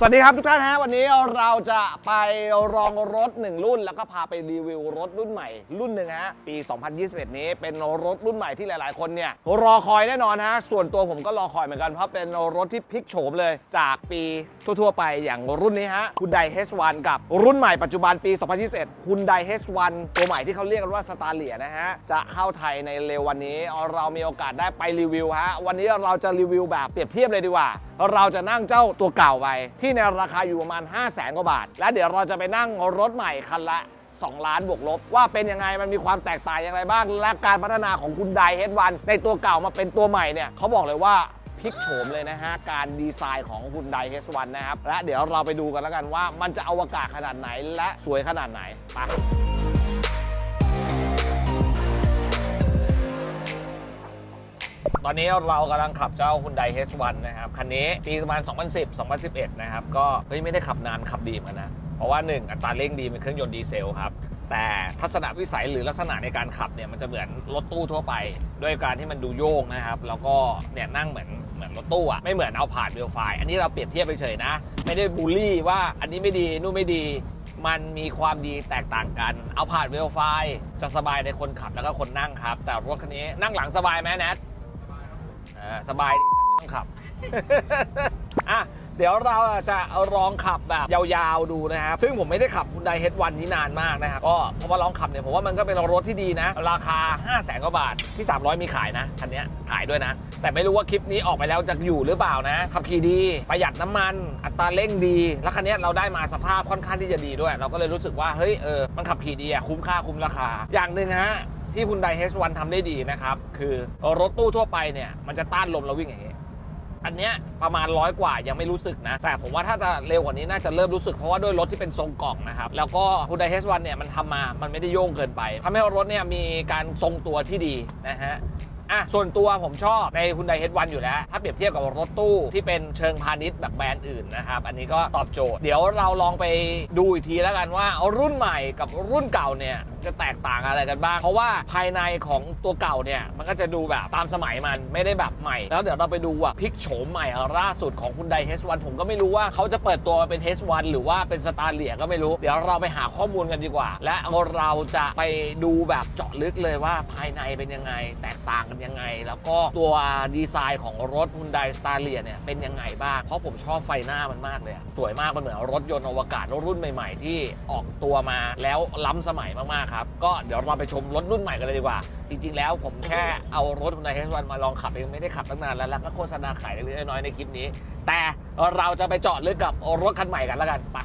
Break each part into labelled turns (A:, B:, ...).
A: สวัสดีครับทุกท่านฮะวันนี้เราจะไปลองรถ 1 รุ่น แล้วก็พาไปรีวิวรถรุ่นใหม่ รุ่นหนึ่งฮะปี 2021 นี้เป็นรถรุ่นใหม่ที่หลาย ๆ คนเนี่ยรอคอยแน่นอนฮะส่วนตัวผมก็รอคอยเหมือนกันเพราะเป็นรถที่พลิกโฉมเลยจากปีทั่ว ๆ ไปอย่างรุ่นนี้ฮะคุณได H1 กับรุ่นใหม่ปัจจุบันปี 2021คุณได H1 ตัวใหม่ที่เขาเรียกกันว่าสตาร์เลียนะฮะจะเข้าไทยในเร็ววันนี้ เรามีโอกาสได้ไปรีวิวฮะวันนี้เราจะรีวิวแบบเปรียบเทียบเลยดีกว่า เราจะนั่งเจ้าตัวเก่าไป ที่ในราคาอยู่ประมาณ 5 0 0แสนกว่าบาท และเดี๋ยวเราจะไปนั่งรถใหม่คันละ 2 ล้านบวกลบ ว่าเป็นยังไงมันมีความแตกต่างอย่างไรบ้าง และการพัฒนาของคุณไดเฮดวันในตัวเก่ามาเป็นตัวใหม่เนี่ยเขาบอกเลยว่าพลิกโฉมเลยนะฮะ การดีไซน์ของคุณไดเฮดวันนะครับ และเดี๋ยวเราไปดูกันแล้วกันว่ามันจะอวกาศขนาดไหนและสวยขนาดไหนไป ตอนนี้เรากำลังขับเจ้า Hyundai H1 นะครับ คันนี้ปีประมาณ 2010 2011 นะครับ ก็เฮ้ยไม่ได้ขับนานขับดีเหมือนกันนะ เพราะว่า 1 อัตราเร่งดีเป็นเครื่องยนต์ดีเซลครับแต่ทัศนวิสัยหรือลักษณะในการขับเนี่ยมันจะเหมือนรถตู้ทั่วไป ด้วยการที่มันดูโยงนะครับ แล้วก็เนี่ยนั่งเหมือนเหมือนรถตู้อะไม่เหมือนเอาผ่านเวลไฟอันนี้เราเปรียบเทียบไปเฉยนะ ไม่ได้บูลลี่ว่าอันนี้ไม่ดีนู่นไม่ดีมันมีความดีแตกต่างกัน เอาผ่านเวลไฟจะสบายในคนขับแล้วก็คนนั่งครับ แต่รถคันนี้นั่งหลังสบายไหมแนท ออสบายดีต้องขับ อะเดี๋ยวเราจะลองขับแบบยาวๆดูนะครับ ซึ่งผมไม่ได้ขับ Hyundai H1 นี้นานมากนะครับ ก็พอมาลองขับเนี่ยผมว่ามันก็เป็นรถที่ดีนะ ราคา 5 0 0แสนกว่าบาทที่ 300 มีขายนะ คันนี้ขายด้วยนะ แต่ไม่รู้ว่าคลิปนี้ออกไปแล้วจะอยู่หรือเปล่านะ ขับขี่ดี ประหยัดน้ำมัน อัตราเร่งดี แล้วคันนี้เราได้มาสภาพค่อนข้างที่จะดีด้วย เราก็เลยรู้สึกว่าเฮ้ยเออมันขับขี่ดีอะคุ้มค่าคุ้มราคา อย่างหนึ่งฮะ ที่คุณได H1 ทำได้ดีนะครับ คือรถตู้ทั่วไปเนี่ยมันจะต้านลมแล้ววิ่งอย่างนี้อันเนี้ยประมาณร้อยกว่ายังไม่รู้สึกนะ แต่ผมว่าถ้าจะเร็วกว่านี้น่าจะเริ่มรู้สึกเพราะว่าด้วยรถที่เป็นทรงกล่องนะครับ แล้วก็คุณไดเฮสวันเนี่ยมันทำมามันไม่ได้โยงเกินไปทำให้รถเนี่ยมีการทรงตัวที่ดีนะฮะอะส่วนตัวผมชอบใน Hyundai H1 อยู่แล้ว ถ้าเปรียบเทียบกับรถตู้ที่เป็นเชิงพาณิชย์แบบแบรนด์อื่นนะครับ อันนี้ก็ตอบโจทย์ เดี๋ยวเราลองไปดูอีกทีแล้วกันว่ารุ่นใหม่กับรุ่นเก่าเนี่ย จะแตกต่างอะไรกันบ้าง เพราะว่าภายในของตัวเก่าเนี่ย มันก็จะดูแบบตามสมัยมันไม่ได้แบบใหม่ แล้วเดี๋ยวเราไปดูว่าพลิกโฉมใหม่ล่าสุดของ Hyundai H1 ผมก็ไม่รู้ว่าเขาจะเปิดตัวเป็น H1 หรือว่าเป็นสตาร์เลียก็ไม่รู้ เดี๋ยวเราไปหาข้อมูลกันดีกว่า และเราจะไปดูแบบเจาะลึกเลยว่าภายในเป็นยังไง แตกต่างกันยังไง แล้วก็ตัวดีไซน์ของรถ Hyundai s t a r l i a เนี่ยเป็นยังไงบ้าง เพราะผมชอบไฟหน้ามันมากเลย สวยมากมันเหมือนรถยนต์อวกาศรุ่นใหม่ ๆ ที่ออกตัวมาแล้วล้ำสมัยมากๆครับก็เดี๋ยวเราไปชมรถรุ่นใหม่กันเลยดีกว่า จริง ๆ แล้วผมแค่เอารถ Hyundai H1 มาลองขับเองไม่ได้ขับตั้งนานแล้วแล้วก็โฆษณาขายเล็กๆน้อยๆในคลิปนี้ แต่เราจะไปเจาะลึกกับรถคันใหม่กันแล้วกันไป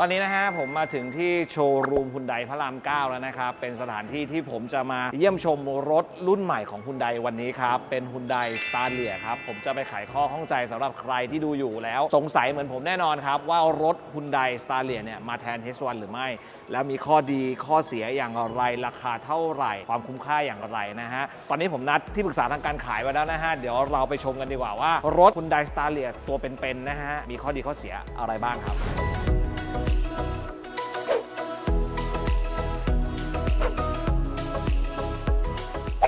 A: ตอนนี้นะฮะผมมาถึงที่โชว์รูมฮุนไดพระราม 9 แล้วนะครับ เป็นสถานที่ที่ผมจะมาเยี่ยมชมรถรุ่นใหม่ของฮุนไดวันนี้ครับ เป็นฮุนไดสตาร์เลียครับ ผมจะไปไขข้อข้องใจสำหรับใครที่ดูอยู่แล้ว สงสัยเหมือนผมแน่นอนครับ ว่ารถฮุนไดสตาร์เลียเนี่ยมาแทน H1 หรือไม่ แล้วมีข้อดีข้อเสียอย่างไรราคาเท่าไหร่ ความคุ้มค่าอย่างไรนะฮะตอนนี้ผมนัดที่ปรึกษาทางการขายไว้แล้วนะฮะเดี๋ยวเราไปชมกันดีกว่าว่ารถฮุนไดสตาร์เลียตัวเป็นๆนะฮะมีข้อดีข้อเสียอะไรบ้างครับ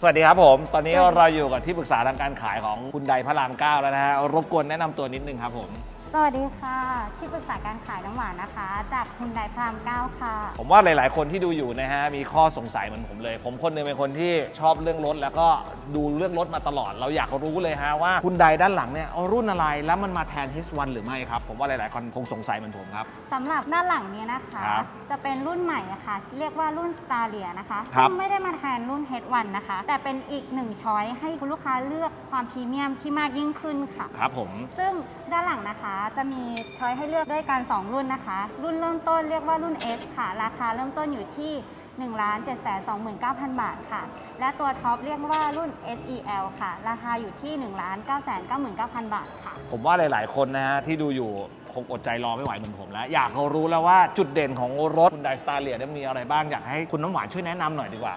A: สวัสดีครับผม ตอนนี้เราอยู่กับที่ปรึกษาทางการขายของคุณไดพระราม9แล้วนะฮะรบกวนแนะนำตัวนิดนึงครับผม
B: ส วัสดีค่ะ ที่ปรึกษาการขายน้ำหวานนะคะ จากคุณไดพรามเก้าค่ะ
A: ผมว่าหลาย ๆ คนที่ดูอยู่นะฮะมีข้อสงสัยเหมือนผมเลย ผมคนหนึงเป็นคนที่ชอบเรื่องรถ แล้วก็ดูเรื่องรถมาตลอด เราอยากรู้เลยฮะว่าคุณไดด้านหลังเนี่ยเอารุ่นอะไรแล้วมันมาแทน H1 หรือไม่ครับ ผมว่าหลาย ๆ คนคงสงสัยเหมือนผมครับ
B: สำหรับด้านหลังเนี้นะคะ
A: ครับ
B: จะเป็นรุ่นใหม่นะคะเรียกว่ารุ่น s t a r l i a นะคะ
A: ครับ
B: ซึ่งไม่ได้มาแทนรุ่น H1 นะคะ แต่เป็นอีกหนึ่งช้อยให้คุณลูกค้าเลือกความพรีเมียมที่มากยิ่งขึ้นค่ะ
A: ครับผม
B: ซึ่งด้านหลังนะคะจะมีช้อยให้เลือกด้วยกัน 2 รุ่นนะคะ รุ่นเริ่มต้นเรียกว่ารุ่น S ค่ะ ราคาเริ่มต้นอยู่ที่ 1 7 2 9 0 0 0 บาทค่ะ และตัวท็อปเรียกว่ารุ่น SEL ค่ะ ราคาอยู่ที่ 1 9 9 9 0 0 0 บาทค่ะ
A: ผมว่าหลาย ๆ คนนะฮะที่ดูอยู่คงอดใจรอไม่ไหวเหมือนผมแล้ว อยากรู้แล้วว่าจุดเด่นของรถ Hyundai Staria เนี่ยมีอะไรบ้างอยากให้คุณน้ำหวานช่วยแนะนำหน่อยดีกว่า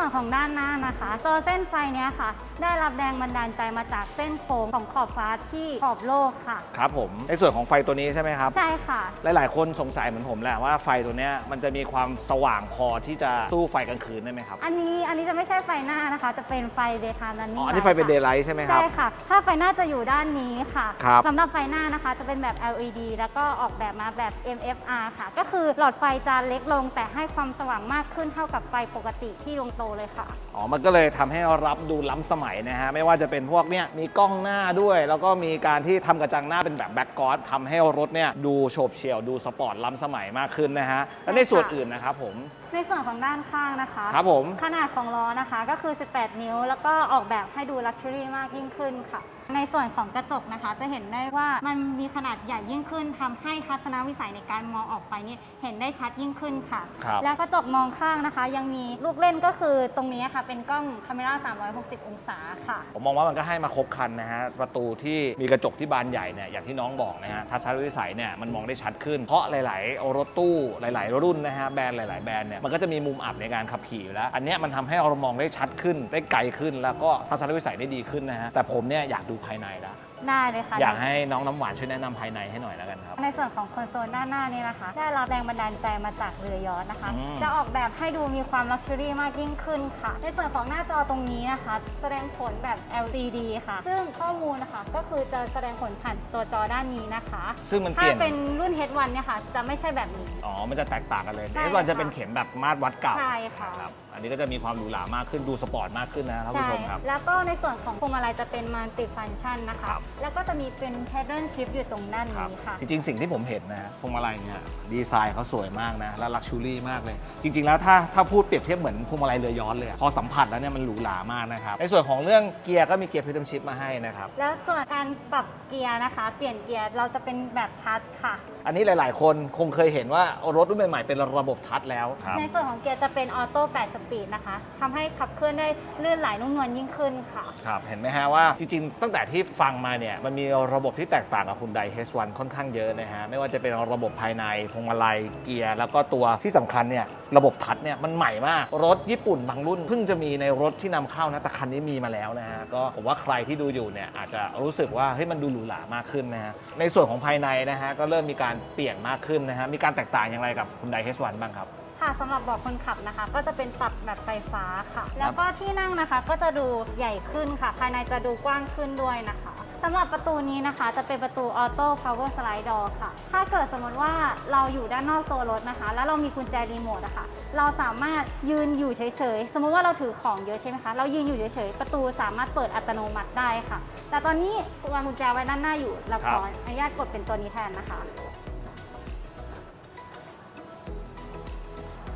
B: ส่วนของด้านหน้านะคะ ตัวเส้นไฟเนี้ยค่ะ ได้รับแรงบันดาลใจมาจากเส้นโค้งของขอบฟ้าที่ขอบโลกค่ะ
A: ครับผมในส่วนของไฟตัวนี้ใช่ไหมครับ
B: ใช่ค่ะ
A: หลาย ๆ คนสงสัยเหมือนผมแหละว่าไฟตัวเนี้ยมันจะมีความสว่างพอที่จะสู้ไฟกลางคืนได้ไหมครับ
B: อันนี้อันนี้จะไม่ใช่ไฟหน้านะคะ จะเป็นไฟเดย์ไทม์นัน
A: อ๋
B: นี่
A: ออันนี้ไฟเป็นเดย์ไลท์ใช่ไหมครับ
B: ใช่ค่ะ ถ้าไฟหน้าจะอยู่ด้านนี้ค่ะ
A: ครับ
B: สำหรับไฟหน้านะคะจะเป็นแบบ LED แล้วก็ออกแบบมาแบบ MFR ค่ะ ก็คือหลอดไฟจะเล็กลงแต่ให้ความสว่างมากขึ้นเท่ากับไฟปกติที่ดวงโตเลยค่ะ
A: อ๋อ มันก็เลยทำให้รับดูล้ำสมัยนะฮะ ไม่ว่าจะเป็นพวกเนี้ยมีกล้องหน้าด้วย แล้วก็มีการที่ทำกระจังหน้าเป็นแบบแบ็กกรอดทำให้รถเนี่ยดูโฉบเฉี่ยวดูสปอร์ตล้ำสมัยมากขึ้นนะฮะ และในส่วนอื่นนะครับผม
B: ในส่วนของด้านข้างนะคะ
A: ครับผม
B: ขนาดของล้อนะคะก็คือ 18 นิ้ว แล้วก็ออกแบบให้ดูลักชัวรี่มากยิ่งขึ้นค่ะ ในส่วนของกระจกนะคะ จะเห็นได้ว่ามันมีขนาดใหญ่ยิ่งขึ้นทำให้ทัศนวิสัยในการมองออกไปนี่เห็นได้ชัดยิ่งขึ้นค่ะ
A: ครับ
B: แล้วกระจกมองข้างนะคะ ยังมีลูกเล่นก็คือตรงนี้ค่ะเป็นกล้องคาเมรา360 องศาค่ะ
A: ผมมองว่ามันก็ให้มาครบครันนะฮะ ประตูที่มีกระจกที่บานใหญ่เนี่ยอย่างที่น้องบอกนะฮะทัศนวิสัยเนี่ยมันมองได้ชัดขึ้น เพราะหลาย ๆ รถตู้หลาย ๆ รุ่นนะฮะแบรนด์หลาย ๆ แบรนด์เนี่ยมันก็จะมีมุมอับในการขับขี่อยู่แล้ว อันนี้มันทำให้เรามองได้ชัดขึ้นได้ไกลขึ้น แล้วก็ทัศนวิสัยได้ดีขึ้นนะฮะแต่ผมเนี่ยอยากดูภายในละ
B: ได้เลยค่ะ
A: อยากให้น้องน้ำหวานช่วยแนะนำภายในให้หน่อยแล้วกันครับ
B: ในส่วนของคอนโซลด้านหน้านี้นะคะ ได้รับแรงบันดาลใจมาจากเรือยอชต์นะคะ
A: อืม
B: จะออกแบบให้ดูมีความลักชัวรี่มากยิ่งขึ้นค่ะ ในส่วนของหน้าจอตรงนี้นะคะ แสดงผลแบบ LCD ค่ะ ซึ่งข้อมูลนะคะก็คือจะแสดงผลผ่านตัวจอด้านนี้นะคะ
A: ซึ่งมันเป
B: ถ้า
A: ลี่ยน
B: เป็นรุ่น H1 เนี่ยค่ะ จะไม่ใช่แบบนี้
A: อ๋อ มันจะแตกต่างกันเลย
B: ใช่
A: เอวันจะ
B: ค่ะ
A: เป็นเข็มแบบมาตรวัดเก่า
B: ใช่ค่ะ
A: ครับอันนี้ก็จะมีความหรูหรามากขึ้นดูสปอร์ตมากขึ้นนะครับผู้
B: ใช่
A: ชมครับ
B: แล้วก็ในส่วนของพวงมาลัยจะเป็นมัลติฟัง c t ชันนะคะ
A: ครับ
B: แล้วก็จะมีเป็น paddle shift อยู่ตรงด้าน
A: ครับ
B: นี้ค่ะ
A: จริงๆ สิ่งที่ผมเห็นนะพวงมาลัยเนี่ยดีไซน์เขาสวยมากนะ และลักชูรี่มากเลย จริง ๆ แล้วถ้าถ้าพูดเปรียบเทียบเหมือนพวงมาลัยเรือย้อนเลยอะพอสัมผัสแล้วเนี่ยมันหรูหรามากนะครับ ในส่วนของเรื่องเกียร์ก็มีเกียร์พิทมชิปมาให้นะครับ
B: แล้วส่วนการปรับเกียร์นะคะ เปลี่ยนเกียร์เราจะเป็นแบบทัชค่ะ
A: อันนี้หลาย ๆ คนคงเคยเห็นว่ารถรุ่นใหม่ๆเป็นระบบทัชแล้วครับ
B: ในส่วนของเกียร์จะเป็นออโต้8สปีดนะคะทำให้ขับเคลื่อนได้ลื่นไหลนุ่มนวลยิ่งขึ้นค่ะ
A: ครับเห็นไหมฮะว่าจริงๆ ตั้งแต่ที่ฟังมาเนี่ยมันมีระบบที่แตกต่างกับคุณได H1 ค่อนข้างเยอะนะฮะไม่ว่าจะเป็นระบบภายในพวงมาลัยเกียร์แล้วก็ตัวที่สำคัญเนี่ยระบบทัชเนี่ยมันใหม่มาก รถญี่ปุ่นบางรุ่นเพิ่งจะมีในรถที่นำเข้านะแต่คันนี้มีมาแล้วนะฮะก็ผมว่าใครที่ดูอยู่เนี่ยอาจจะรู้สึกว่าเฮ้ยมันดูหรูหรามากขึ้นนะฮะในส่วนของภายในนะฮะก็เริ่มมีการเปลี่ยนมากขึ้นนะฮะมีการแตกต่างอย่างไรกับคุณได H1 บ้างครับ
B: ค่ะสำหรับเบาะคนขับนะคะ ก็จะเป็นปรับแบบไฟฟ้าค่ะ แล้วก็ที่นั่งนะคะก็จะดูใหญ่ขึ้นค่ะ ภายในจะดูกว้างขึ้นด้วยนะคะสำหรับประตูนี้นะคะ จะเป็นประตูออโต้พาวเวอร์สไลด์ดอค่ะ ถ้าเกิดสมมติว่าเราอยู่ด้านนอกตัวรถนะคะ แล้วเรามีกุญแจรีโมทอะค่ะเราสามารถยืนอยู่เฉยๆ สมมุติว่าเราถือของเยอะใช่ไหมคะ เรายืนอยู่เฉยๆ ประตูสามารถเปิดอัตโนมัติได้ค่ะ แต่ตอนนี้วางกุญแจไว้ด้านหน้าอยู่เราขออนุญาตกดเป็นตัวนี้แทนนะคะ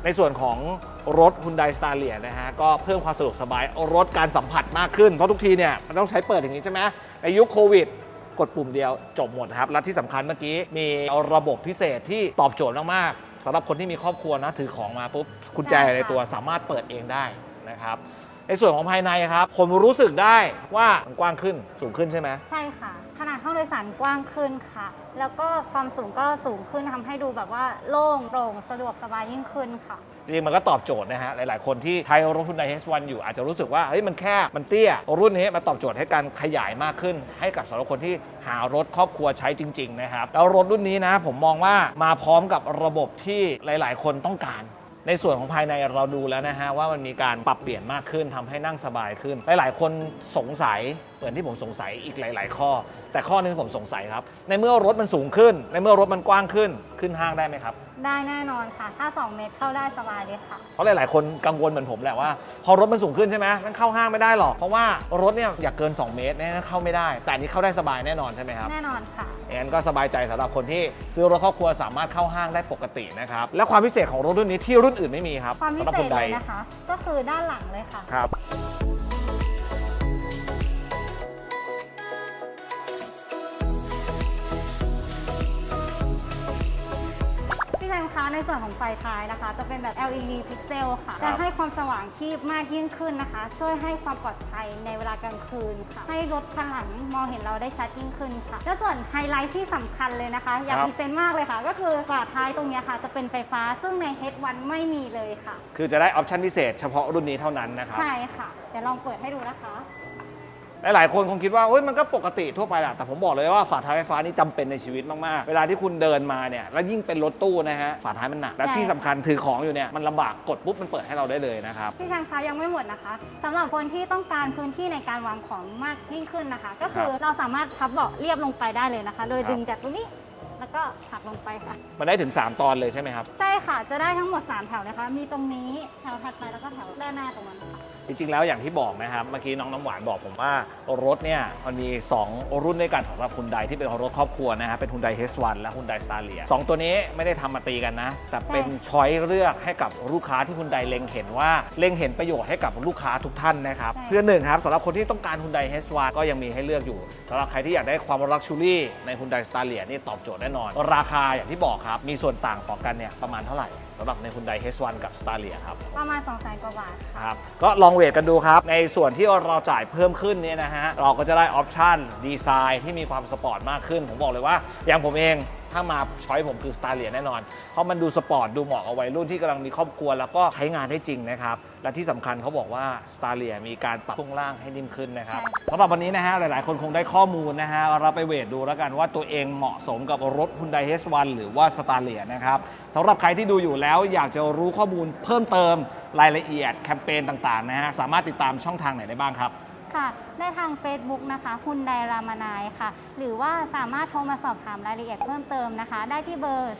A: ในส่วนของรถ Hyundai s t a r l i a นะฮะก็เพิ่มความสะดวกสบายรถการสัมผัสมากขึ้น เพราะทุกทีเนี่ยมันต้องใช้เปิดอย่างนี้ใช่ไหมในยุคโควิดกดปุ่มเดียวจบหมดครับ และที่สำคัญเมื่อกี้มีระบบพิเศษที่ตอบโจทย์มากๆสำหรับคนที่มีครอบครัวนะถือของมาปุ๊บกุญแจ
B: ใน
A: ตัวสามารถเปิดเองได้นะครับในส่วนของภายในครับ ผมรู้สึกได้ว่ามันกว้างขึ้นสูงขึ้นใช่ไหม
B: ใช่ค่ะ ขนาดห้อง ยสารกว้างขึ้นค่ะ แล้วก็ความสูงก็สูงขึ้นทำให้ดูแบบว่าโล่งโปร่งสะดวกสบายยิ่งขึ้นค่ะ
A: จริงๆมันก็ตอบโจทย์นะฮะ หลาย ๆ คนที่ใช้รถ Hyundai H1 อยู่อาจจะรู้สึกว่าเฮ้ยมันแคบมันเตี้ย รุ่นนี้มาตอบโจทย์ให้การขยายมากขึ้น ให้กับสำหรับคนที่หารถครอบครัวใช้จริง ๆ นะครับ แล้วรถรุ่นนี้นะ ผมมองว่ามาพร้อมกับระบบที่หลาย ๆ คนต้องการ ในส่วนของภายในเราดูแล้วนะฮะว่ามันมีการปรับเปลี่ยนมากขึ้นทำให้นั่งสบายขึ้น หลาย ๆ คนสงสัยเหมือนที่ผมสงสัยอีกหลาย ๆ ข้อ แต่ข้อนึงผมสงสัยครับ ในเมื่อรถมันสูงขึ้น ในเมื่อรถมันกว้างขึ้นขึ้นห้างได้ไหมครับ
B: ได้แน่นอนค่ะ ถ้า 2 เมตรเข้าได้สบายเลยค่ะ
A: เพราะหลาย ๆ คนกังวลเหมือนผมแหละว่า พอรถมันสูงขึ้นใช่ไหมมันเข้าห้างไม่ได้หรอก เพราะว่ารถเนี่ยอยากเกิน 2 เมตรเนี่ยเข้าไม่ได้ แต่อันนี้เข้าได้สบายแน่นอนใช่ไหมครับ
B: แน่นอนค่ะ
A: งั้นก็สบายใจสำหรับคนที่ซื้อรถครอบครัวสามารถเข้าห้างได้ปกตินะครับ และความพิเศษของรถรุ่นนี้ที่รุ่นอื่นไม่มีครับ
B: ความพิ
A: สำหรับ
B: เศ
A: คุ
B: ษ
A: ณใด
B: เลยนะคะ ก็คือด้านหลังเลยค่ะ
A: ครับ
B: ในส่วนของไฟท้ายนะคะ จะเป็นแบบ LED pixel ค่ะ
A: ครั
B: จะ
A: บ
B: ให้ความสว่างที่มากยิ่งขึ้นนะคะ ช่วยให้ความปลอดภัยในเวลากลางคืนค่ะ ให้รถคันหลังมองเห็นเราได้ชัดยิ่งขึ้นค่ะ และส่วนไฮไลท์ที่สำคัญเลยนะคะ อยาก
A: ครับ
B: พรีเซนต์มากเลยค่ะ ก็คือฝาท้ายตรงเนี้ยค่ะ จะเป็นไฟฟ้าซึ่งใน H1 ไม่มีเลยค่ะ
A: คือจะได้ออปชันพิเศษเฉพาะรุ่นนี้เท่านั้นนะครับ
B: ใช่ค่ะ เดี๋ยวลองเปิดให้ดูนะคะ
A: หลายๆ คนคงคิดว่าเฮ้ยมันก็ปกติทั่วไปแหละแต่ผมบอกเลยว่าฝาท้ายไฟฟ้านี่จำเป็นในชีวิตมากๆ เวลาที่คุณเดินมาเนี่ยแล้วยิ่งเป็นรถตู้นะฮะฝาท้ายมันหนักและ
B: ใช่
A: ที่สำคัญถือของอยู่เนี่ยมันลำบากกดปุ๊บมันเปิดให้เราได้เลยนะครับ
B: พี่ชังคะยังไม่หมดนะคะสำหรับคนที่ต้องการพื้นที่ในการวางของมากยิ่งขึ้นนะคะ ก็คือเราสามารถพับเบาะเรียบลงไปได้เลยนะคะ โดย
A: ครับ
B: ดึงจากตรงนี้แล้วก็หักลงไปค่ะ
A: มันได้ถึง 3 ตอนเลยใช่ไหมครับ
B: ใช่ค่ะจะได้ทั้งหมด 3 แถวนะคะ มีตรงนี้แถวถัดไปแล้วก็แถวด้านหน้าตรงนั้นค่ะ
A: จริงๆ แล้วอย่างที่บอกนะครับเมื่อกี้น้องน้ำหวานบอกผมว่ารถเนี่ยมันมี 2 รุ่นด้วยกันสำหรับคุณไดที่เป็นรถครอบครัวนะฮะเป็นคุณไดเฮสวันและคุณไดสตาเลียสองตัวนี้ไม่ได้ทำมาตีกันนะ แต่เป็น
B: ใช่
A: ช้อยเลือกให้กับลูกค้าที่คุณไดเล็งเห็นว่าเล็งเห็นประโยชน์ให้กับลูกค้าทุกท่านนะครับ
B: ใช่
A: เพื่อหนึ่งครับสำหรับคนที่ต้องการคุณไดเฮสวันก็ยังมีให้เลือกอยู่สำหรับใครที่อยากได้ความลักชูรี่ในคุณไดสตาเลียนี่ตอบโจทย์แน่นอน ราคาอย่างที่บอกครับมีส่วนต่างต่อกันเนี่ยประมาณเท่าไหร่สำหรับในคุณไดเฮสวันกับสตาเลียครับ
B: ประมาณ2องแสนกว่าบาทค่ะ
A: ครับก็ลองเวทกันดูครับ ในส่วนที่เราจ่ายเพิ่มขึ้นเนี่ยนะฮะ เราก็จะได้ออปชันดีไซน์ที่มีความสปอร์ตมากขึ้น ผมบอกเลยว่า อย่างผมเองถ้ามาช้อยผมคือสตาร์เลียแน่นอน เพราะมันดูสปอร์ตดูเหมาะกับวัยรุ่นที่กำลังมีครอบครัว แล้วก็ใช้งานได้จริงนะครับ และที่สำคัญเขาบอกว่าสตาร์เลียมีการปรับช่วงล่างให้นิ่มขึ้นนะครับ
B: ใช่
A: สำหรับวันนี้นะฮะหลาย ๆ คนคงได้ข้อมูลนะฮะเราไปเวทดูแล้วกันว่าตัวเองเหมาะสมกับรถ Hyundai H1 หรือว่า s t a r l i a นะครับสำหรับใครที่ดูอยู่แล้วอยากจะรู้ข้อมูลเพิ่มเติม รายละเอียดแคมเปญต่างๆนะฮะสามารถติดตามช่องทางไหนได้บ้างครับ
B: ค่ะ ได้ทาง Facebook นะคะ คุณไดรามานายค่ะ หรือว่าสามารถโทรมาสอบถามรายละเอียดเพิ่มเติมนะคะ ได้ที่เบอร์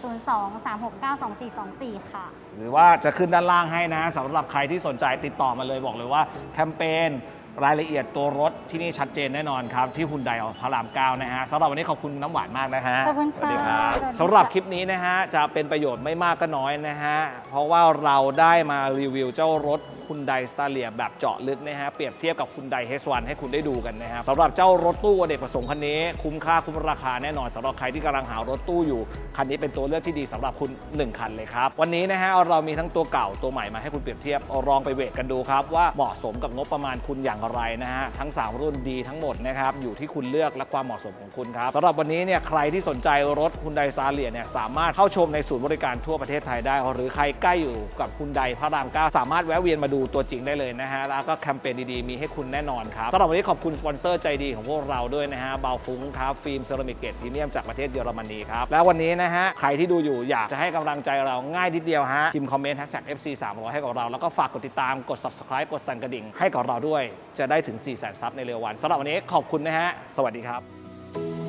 B: 023692424 ค่ะ
A: หรือว่าจะขึ้นด้านล่างให้นะสำหรับใครที่สนใจติดต่อมาเลยบอกเลยว่าแคมเปญ รายละเอียดตัวรถที่นี่ชัดเจนแน่นอนครับที่ฮุนไดพระรามเก้านะฮะสำหรับวันนี้ขอบคุณน้ำหวานมากนะฮะ
B: ขอบคุณ
A: สวัสดีค
B: ค่ะ
A: รับ
B: สวัสดีค่ะ
A: สำหรับคลิปนี้นะฮะจะเป็นประโยชน์ไม่มากก็น้อยนะฮะเพราะว่าเราได้มารีวิวเจ้ารถ คุณไดสตาเลียแบบเจาะลึกนะฮะเปรียบเทียบกับคุณไดเฮสวันให้คุณได้ดูกันนะครับสำหรับเจ้ารถตู้อเนกประสงค์คันนี้ คุ้มค่าคุ้มราคาแน่นอนสำหรับใครที่กำลังหารถตู้อยู่ คันนี้เป็นตัวเลือกที่ดีสำหรับคุณ 1 คันเลยครับ วันนี้นะฮะเรามีทั้งตัวเก่าตัวใหม่มาให้คุณเปรียบเทียบอลองไปเวทกันดูครับว่าเหมาะสมกับงบประมาณคุณอย่างไรนะฮะทั้ง 3 รุ่นดีทั้งหมดนะครับอยู่ที่คุณเลือกและความเหมาะสมของคุณครับสำหรับวันนี้เนี่ยใครที่สนใจรถคุณไดซาเลียเนี่ยสามารถเข้าชมในศูนย์บริการทั่วประเทศไทยได้ หรือใครใกล้อยู่กับคุณไดพระรามเก้าสามารถแวะเวียนมาดููตัวจริงได้เลยนะฮะ แล้วก็แคมเปญดีๆ มีให้คุณแน่นอนครับสำหรับวันนี้ขอบคุณสปอนเซอร์ใจดีของพวกเราด้วยนะฮะเบาฟุ้งครับฟิล์มเซรามิกเกตพรีเมียมจากประเทศเยอรมนีครับ แล้ววันนี้นะฮะ ใครที่ดูอยู่อยากจะให้กำลังใจเราง่ายนิดเดียวฮะพิมพ์คอมเมนต์ hashtag FC 300ให้กับเรา แล้วก็ฝากกดติดตามกด subscribe กดสั่นกระดิ่งให้กับเราด้วย จะได้ถึง4 0 0 0 0 0ซับในเร็ววันสำหรับวันนี้ขอบคุณนะฮะสวัสดีครับ